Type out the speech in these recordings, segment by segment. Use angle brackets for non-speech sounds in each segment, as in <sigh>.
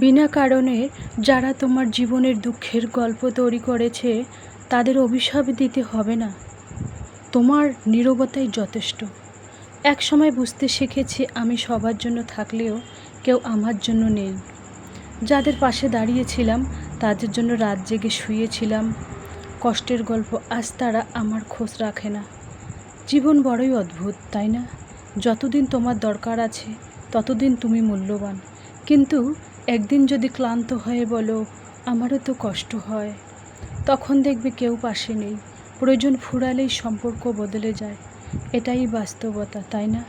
বিনা কারণে যারা তোমার জীবনের দুঃখের গল্প তৈরি করেছে, তাদের অভিশাপ দিতে হবে না। তোমার নীরবতাই যথেষ্ট। এক সময় বুঝতে শিখেছি আমি সবার জন্য থাকলেও কেউ আমার জন্য নেই। যাদের পাশে দাঁড়িয়েছিলাম, তাদের জন্য রাত জেগে শুয়েছিলাম। কষ্টের গল্প আজ তারা আমার খোঁজ রাখে না। জীবন বড়ই অদ্ভুত, তাই না? যতদিন তোমার দরকার আছে, ততদিন তুমি মূল্যবান। কিন্তু একদিন যদি ক্লান্ত হয়ে বলো, আমারও তো কষ্ট হয়। তখন দেখবে কেউ পাশে নেই। প্রয়োজন ফুরালেই সম্পর্ক বদলে যায়। এটাই বাস্তবতা, তাই না?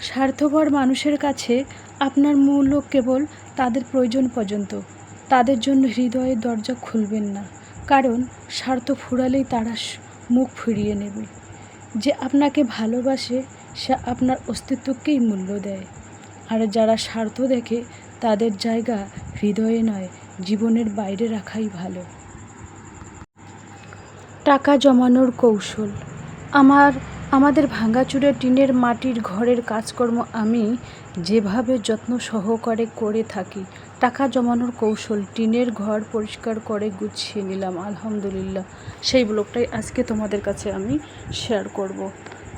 স্বার্থপর মানুষের কাছে আপনার মূল্য কেবল তাদের প্রয়োজন পর্যন্ত। তাদের জন্য হৃদয়ের দরজা খুলবেন না। কারণ স্বার্থ ফুরালেই তারা মুখ ফিরিয়ে নেবে। যে আপনাকে ভালোবাসে সে আপনার অস্তিত্বকেই মূল্য দেয়। আর যারা স্বার্থ দেখে, তাদের জায়গা হৃদয়ে নয়, জীবনের বাইরে রাখাই ভালো। টাকা জমানোর কৌশল। আমার, আমাদের ভাঙাচুরে টিনের মাটির ঘরের কাজকর্ম আমি যেভাবে যত্ন সহকারে করে থাকি, টাকা জমানোর কৌশল টিনের ঘর পরিষ্কার করে গুছিয়ে নিলাম, আলহামদুলিল্লাহ। সেই ব্লগটাই আজকে তোমাদের কাছে আমি শেয়ার করব।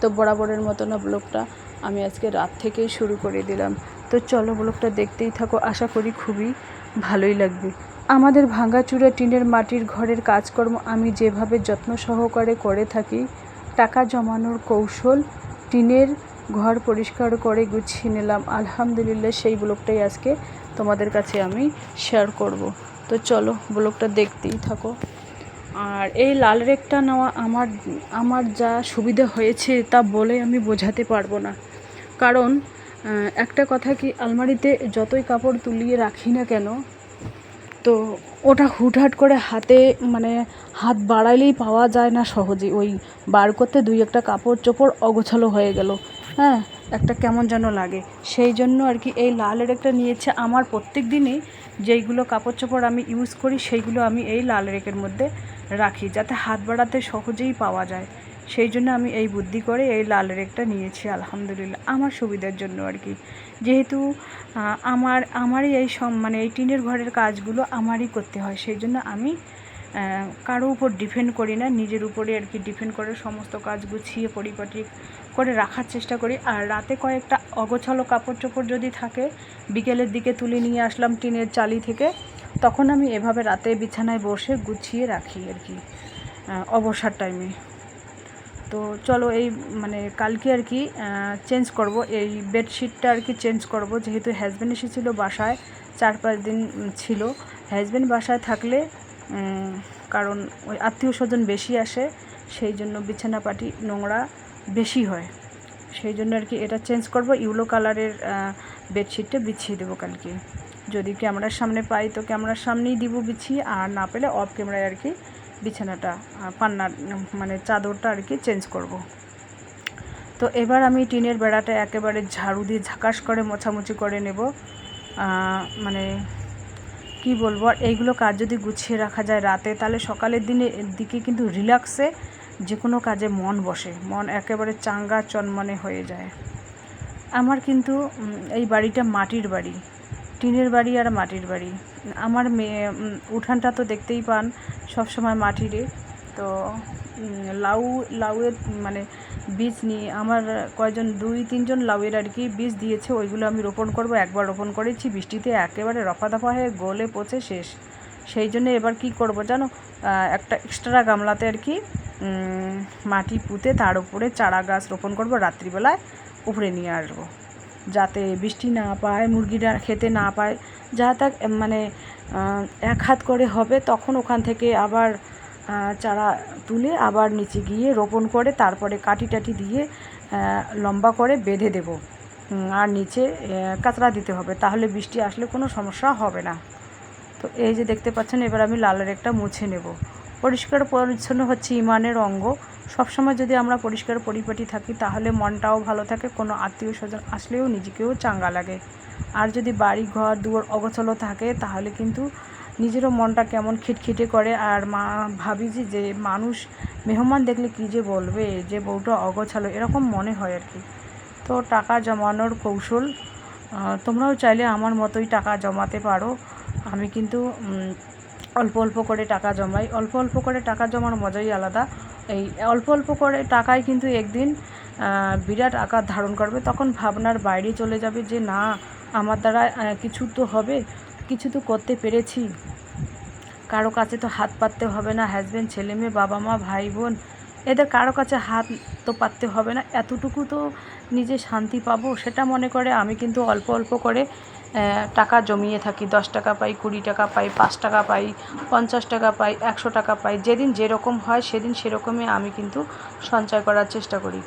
তো বরাবরের মতো না ব্লগটা আমি আজকে রাত থেকেই শুরু করে দিলাম। তো চলো ব্লগটা দেখতেই থাকো, আশা করি খুবই ভালোই লাগবে। আমাদের ভাঙাচুরা টিনের মাটির ঘরের কাজকর্ম আমি যেভাবে যত্ন সহকারে করে থাকি, টাকা জমানোর কৌশল টিনের ঘর পরিষ্কার করে গুছিয়ে নিলাম। আলহামদুলিল্লাহ সেই ব্লগটাই আজকে তোমাদের কাছে আমি শেয়ার করব। তো চলো ব্লগটা দেখতেই থাকো। আর এই লাল রেকটা নেওয়া আমার আমার যা সুবিধা হয়েছে তা বলে আমি বোঝাতে পারব না। কারণ একটা কথা কি আলমারিতে যতই কাপড় তুলিয়ে রাখি না কেন, তো ওটা হুটহাট করে হাতে মানে হাত বাড়াইলেই পাওয়া যায় না সহজে। ওই বার করতে দুই একটা কাপড় চোপড় অগোছালো হয়ে গেল। হ্যাঁ একটা কেমন যেন লাগে। সেই জন্য আর কি এই লালের একটা নিয়েছে আমার প্রত্যেক দিনই। যেইগুলো কাপড় চোপড় আমি ইউজ করি, সেইগুলো আমি এই লাল রেকের মধ্যে রাখি, যাতে হাত বাড়াতে সহজেই পাওয়া যায়। সেই জন্য আমি এই বুদ্ধি করে এই লাল রেকটা নিয়েছি, আলহামদুলিল্লাহ, আমার সুবিধার জন্য আর কি। যেহেতু আমার, আমারই এই মানে এই টিনের ঘরের কাজগুলো আমারই করতে হয়, সেই জন্য আমি কারও উপর ডিপেন্ড করি না, নিজের উপরে আর কি ডিপেন্ড করে সমস্ত কাজ গুছিয়ে পরিপাটি করে রাখার চেষ্টা করি। আর রাতে কয়েকটা অগোছালো কাপড় চোপড় যদি থাকে, বিকেলের দিকে তুলে নিয়ে আসলাম টিনের চালি থেকে তখন আমি এভাবে রাতে বিছানায় বসে গুছিয়ে রাখি আর কি অবসর টাইমে তো চলো এই মানে কালকে আর কি চেঞ্জ করব। এই বেডশিটটা আর কি চেঞ্জ করব। যেহেতু হাজব্যান্ড এসেছিল বাসায়, চার পাঁচ দিন ছিল। হাজব্যান্ড বাসায় থাকলে কারণ ওই আত্মীয় স্বজন বেশি আসে, সেই জন্য বিছানাপাটি নোংরা বেশি হয়। সেই জন্য আর কি এটা চেঞ্জ করব। ইউলো কালারের বেডশিটটা বিছিয়ে দেবো কালকে। যদি ক্যামেরার সামনে পাই তো ক্যামেরার সামনেই দিব বিছিয়ে আর না পেলে অফ ক্যামেরায় আর কি বিছানাটা পান্নার মানে চাদরটা আর কি চেঞ্জ করব। তো এবার আমি টিনের বেড়াটা একেবারে ঝাড়ু দিয়ে ঝাঁকাশ করে, মোছামুছি করে নেব। মানে কি বলব, আর এইগুলো কাজ যদি গুছিয়ে রাখা যায় রাতে, তাহলে সকালের দিনে দিকে কিন্তু রিল্যাক্সে যে কোনো কাজে মন বসে, মন একেবারে চাঙ্গা চনমনে হয়ে যায়। আমার কিন্তু এই বাড়িটা মাটির বাড়ি। টিনের বাড়ি আর মাটির বাড়ি। আমার মেয়ে উঠানটা তো দেখতেই পান সব সময় মাটিরে তো লাউ, লাউয়ের মানে বীজ নিয়ে আমার কয়জন, দুই, তিনজন লাউয়ের আর কি বীজ দিয়েছে, ওইগুলো আমি রোপণ করব। একবার রোপণ করেছি, বৃষ্টিতে একেবারে রফা দফা হয়ে গলে পচে শেষ। সেই জন্য এবার কি করব জানো? একটা এক্সট্রা গামলাতে আর কি মাটি পুঁতে তার উপরে চারা গাছ রোপণ করব, রাত্রিবেলায় উপরে নিয়ে আসব। যাতে বৃষ্টি না পায়, মুরগিরা খেতে না পায়, যা তা মানে এক হাত করে হবে, তখন ওখান থেকে আবার চারা তুলে আবার নিচে গিয়ে রোপণ করে, তারপরে কাটি টাটি দিয়ে লম্বা করে বেঁধে দেব। আর নিচে কাঁচড়া দিতে হবে, তাহলে বৃষ্টি আসলে কোনো সমস্যা হবে না। তো এই যে দেখতে পাচ্ছেন, এবার আমি লালের একটা মুছে নেব। পরিষ্কার পরিচ্ছন্ন হচ্ছে ইমানের অঙ্গ। সবসময় যদি আমরা পরিষ্কার পরিপাটি থাকি, তাহলে মনটাও ভালো থাকে, কোনো আত্মীয় স্বজন আসলেও নিজেকেও চাঙ্গা লাগে। আর যদি বাড়ি, ঘর, দুয়ার অগোছলো থাকে, তাহলে কিন্তু নিজেরও মনটা কেমন খিটখিটে করে। আর মা, ভাবি যে যে মানুষ মেহমান দেখলে কী যে বলবে, যে বউটা অগোছালো, এরকম মনে হয় আর কি। তো টাকা জমানোর কৌশল তোমরাও চাইলে আমার মতোই টাকা জমাতে পারো। আমি কিন্তু অল্প অল্প করে টাকা জমাই। অল্প অল্প করে টাকা জমার মজাই আলাদা। এই অল্প অল্প করে টাকায় কিন্তু একদিন বিরাট আকার ধারণ করবে। তখন ভাবনার বাইরে চলে যাবে যে, না, আমার দ্বারা কিছু তো হবে। কিছু তো করতে পেরেছি। কারও কাছে তো হাত পাততে হবে না। হাজব্যান্ড ছেলে মেয়ে বাবা মা ভাই বোন এদের কারও কাছে হাত তো পাততে হবে না। এতটুকু তো নিজে শান্তি পাবো সেটা মনে করে আমি কিন্তু অল্প অল্প করে টাকা জমিয়ে থাকি। দশ টাকা পাই, কুড়ি টাকা পাই, পাঁচ টাকা পাই, পঞ্চাশ টাকা পাই, একশো টাকা পাই। যেদিন যেরকম হয় সেদিন সেরকমই আমি কিন্তু সঞ্চয় করার চেষ্টা করি।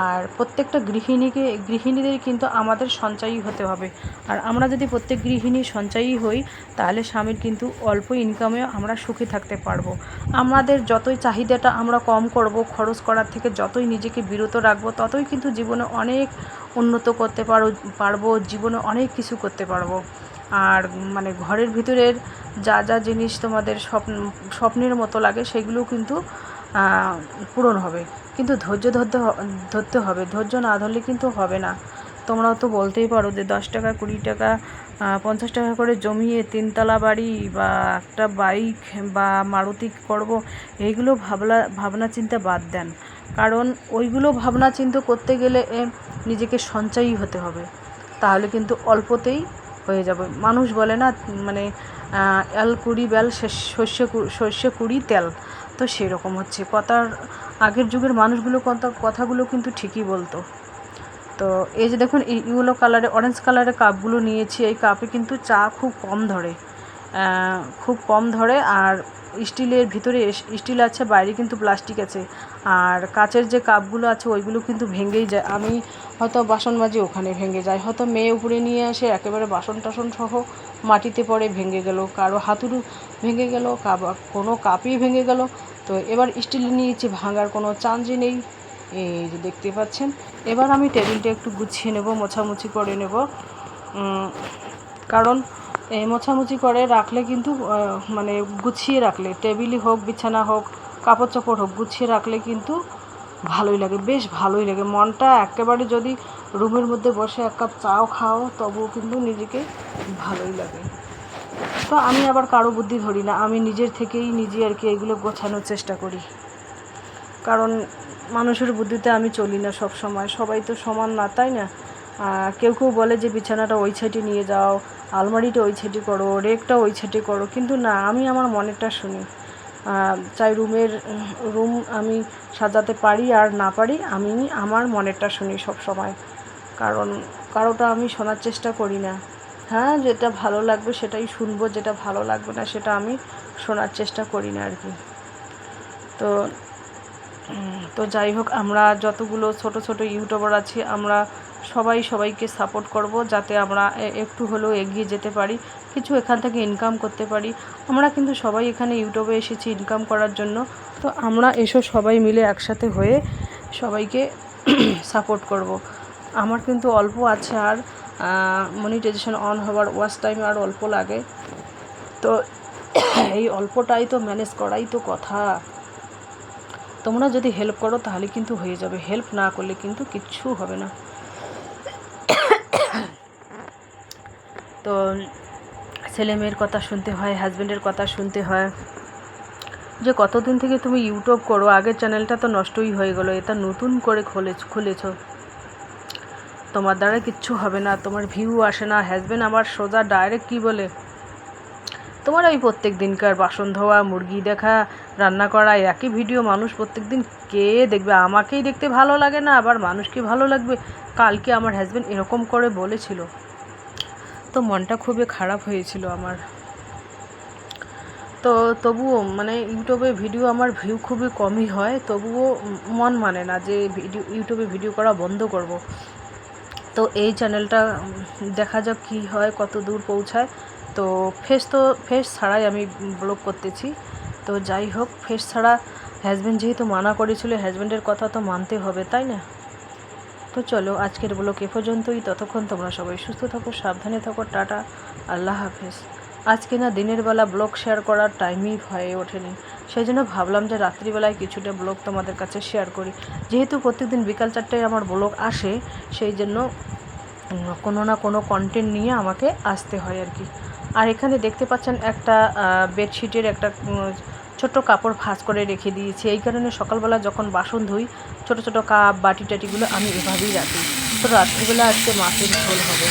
আর প্রত্যেকটা গৃহিণীকে, গৃহিণীদের কিন্তু আমাদের সঞ্চয়ী হতে হবে। আর আমরা যদি প্রত্যেক গৃহিণী সঞ্চয়ী হই, তাহলে স্বামীর কিন্তু অল্প ইনকামেও আমরা সুখী থাকতে পারব। আমাদের যতই চাহিদাটা আমরা কম করব, খরচ করার থেকে যতই নিজেকে বিরত রাখব, ততই কিন্তু জীবনে অনেক উন্নত করতে পারো, পারব, জীবনে অনেক কিছু করতে পারব। আর মানে ঘরের ভিতরের যা যা জিনিস তোমাদের স্বপ্ন, স্বপ্নের মতো লাগে সেগুলো কিন্তু পূরণ হবে। কিন্তু ধৈর্য ধরতে ধরতে হবে। ধৈর্য না ধরলে কিন্তু হবে না। তোমরাও তো বলতেই পারো যে দশ টাকা, কুড়ি টাকা পঞ্চাশ টাকা করে জমিয়ে তিনতলা বাড়ি বা একটা বাইক বা মারুতি করব, এইগুলো ভাবনা ভাবনা চিন্তা বাদ দেন। কারণ ওইগুলো ভাবনা চিন্তা করতে গেলে নিজেকে সঞ্চয়ী হতে হবে। তাহলে কিন্তু অল্পতেই হয়ে যাবে। মানুষ বলে না মানে এল কুড়ি বেল কু- শস্য কুড়ি তেল। তো সেরকম হচ্ছে। কথার আগের যুগের মানুষগুলো কথা কথাগুলো কিন্তু ঠিকই বলতো। তো এই যে দেখুন ইউলো কালারে অরেঞ্জ কালারের কাপগুলো নিয়েছি। এই কাপে কিন্তু চা খুব কম ধরে। খুব কম ধরে আর স্টিলের ভিতরে স্টিল আছে, বাইরে কিন্তু প্লাস্টিক আছে। আর কাচের যে কাপগুলো আছে, ওইগুলো কিন্তু ভেঙেই যায়। আমি হয়তো বাসন মাজি ওখানে ভেঙে যায় হয়তো মেয়ে উপরে নিয়ে আসে, একেবারে বাসন টাসন সহ মাটিতে পড়ে ভেঙে গেল। কারও হাতুড়ু ভেঙে গেল কোনো কাপই ভেঙে গেল। তো এবার স্টিল নিয়েছি, ভাঙার কোনো চান্সই নেই। এই যে দেখতে পাচ্ছেন। এবার আমি টেবিলটা একটু গুছিয়ে নেব, মোছামুছি করে নেব। কারণ মোছামুছি করে রাখলে কিন্তু মানে গুছিয়ে রাখলে, টেবিলই হোক, বিছানা হোক, কাপড় চোপড় হোক, গুছিয়ে রাখলে কিন্তু ভালোই লাগে, বেশ ভালোই লাগে। মনটা একেবারে যদি রুমের মধ্যে বসে এক কাপ চাও খাও, তবুও কিন্তু নিজেকে ভালোই লাগে। তো আমি আবার কারও বুদ্ধি ধরি না, আমি নিজের থেকেই নিজে আর কি এগুলো গোছানোর চেষ্টা করি। কারণ মানুষের বুদ্ধিতে আমি চলি না সব সময়। সবাই তো সমান না, তাই না? কেউ কেউ বলে যে, বিছানাটা ওই সাইডে নিয়ে যাও, আলমারিটা ওই সাইডে করো, রেকটা ওই সাইডে করো। কিন্তু না, আমি আমার মনেরটা শুনি। চাই রুমের, রুম আমি সাজাতে পারি আর না পারি, আমি আমার মনেরটা শুনি সব সময়। কারণ কারোটা আমি শোনার চেষ্টা করি না। হ্যাঁ যেটা ভালো লাগবে সেটাই শুনব, যেটা ভালো লাগবে না সেটা আমি শোনার চেষ্টা করি না আর কি। তো তো যাই হোক, আমরা যতগুলো ছোট ছোট ইউটিউবার আছি, আমরা সবাই সবাইকে সাপোর্ট করব যাতে আমরা একটু হলেও এগিয়ে যেতে পারি, কিছু এখান থেকে ইনকাম করতে পারি। আমরা কিন্তু সবাই এখানে ইউটিউবে এসেছি ইনকাম করার জন্য। তো আমরা এসো সবাই মিলে একসাথে হয়ে সবাইকে <clears throat> সাপোর্ট করব। আমার কিন্তু অল্প আছে আর মনিটাইজেশন অন হওয়ার ওয়াচ টাইম আর অল্প লাগে। তো এই অল্পটাই তো ম্যানেজ করাই তো কথা। তোমরা যদি হেল্প করো, তাহলে কিন্তু হয়ে যাবে। হেল্প না করলে কিন্তু কিচ্ছু হবে না। তো ছেলে মেয়ের কথা শুনতে হয় হাজব্যান্ডের কথা শুনতে হয়। যে কতদিন থেকে তুমি ইউটিউব করো, আগের চ্যানেলটা তো নষ্টই হয়ে গেলো, এটা নতুন করে খুলে খুলেছ। তোমার দ্বারা কিচ্ছু হবে না, তোমার ভিউ আসে না। হাজব্যান্ড আমার সোজা ডাইরেক্ট কি বলে? তোমার ওই প্রত্যেক দিনকার বাসন ধোয়া, মুরগি দেখা, রান্না করা একই ভিডিও মানুষ প্রত্যেক দিন কে দেখবে? আমাকেই দেখতে ভালো লাগে না, আবার মানুষকে ভালো লাগবে? কালকে আমার হাজব্যান্ড এরকম করে বলেছিল। তো মনটা খুবই খারাপ হয়েছিল আমার। তো তবুও মানে ইউটিউবে ভিডিও আমার ভিউ খুবই কমই হয়, তবুও মন মানে না যে ভিডিও, ইউটিউবে ভিডিও করা বন্ধ করব। তো এই চ্যানেলটা দেখা যাক কী হয়, কত দূর পৌঁছায়। তো ফেস তো, ফেস ছাড়াই আমি ব্লগ করতেছি। তো যাই হোক, ফেস ছাড়া হাজব্যান্ড যেহেতু মানা করেছিল হাজব্যান্ডের কথা তো মানতে হবে, তাই না? তো চলো, আজকের ব্লগ এ পর্যন্তই। ততক্ষণ তোমরা সবাই সুস্থ থাকো, সাবধানে থাকো, টাটা, আল্লাহ হাফেজ। আজকে না দিনের বেলা ব্লগ শেয়ার করার টাইমই হয়ে ওঠেনি। সেই জন্য ভাবলাম যে রাত্রিবেলায় কিছুটা ব্লগ তোমাদের কাছে শেয়ার করি। যেহেতু প্রত্যেকদিন বিকাল চারটায় আমার ব্লগ আসে, সেই জন্য কোনো না কোনো কন্টেন্ট নিয়ে আমাকে আসতে হয় আর কি। আর এখানে দেখতে পাচ্ছেন একটা বেডশিটের একটা ছোট্ট কাপড় ভাঁজ করে রেখে দিয়েছি। এই কারণে সকালবেলা যখন বাসন ধুই, ছোট ছোট কাপ বাটি টাটিগুলো আমি এভাবেই রাখি। তো রাত্রিবেলা আজকে মাছের ঝোল হবে।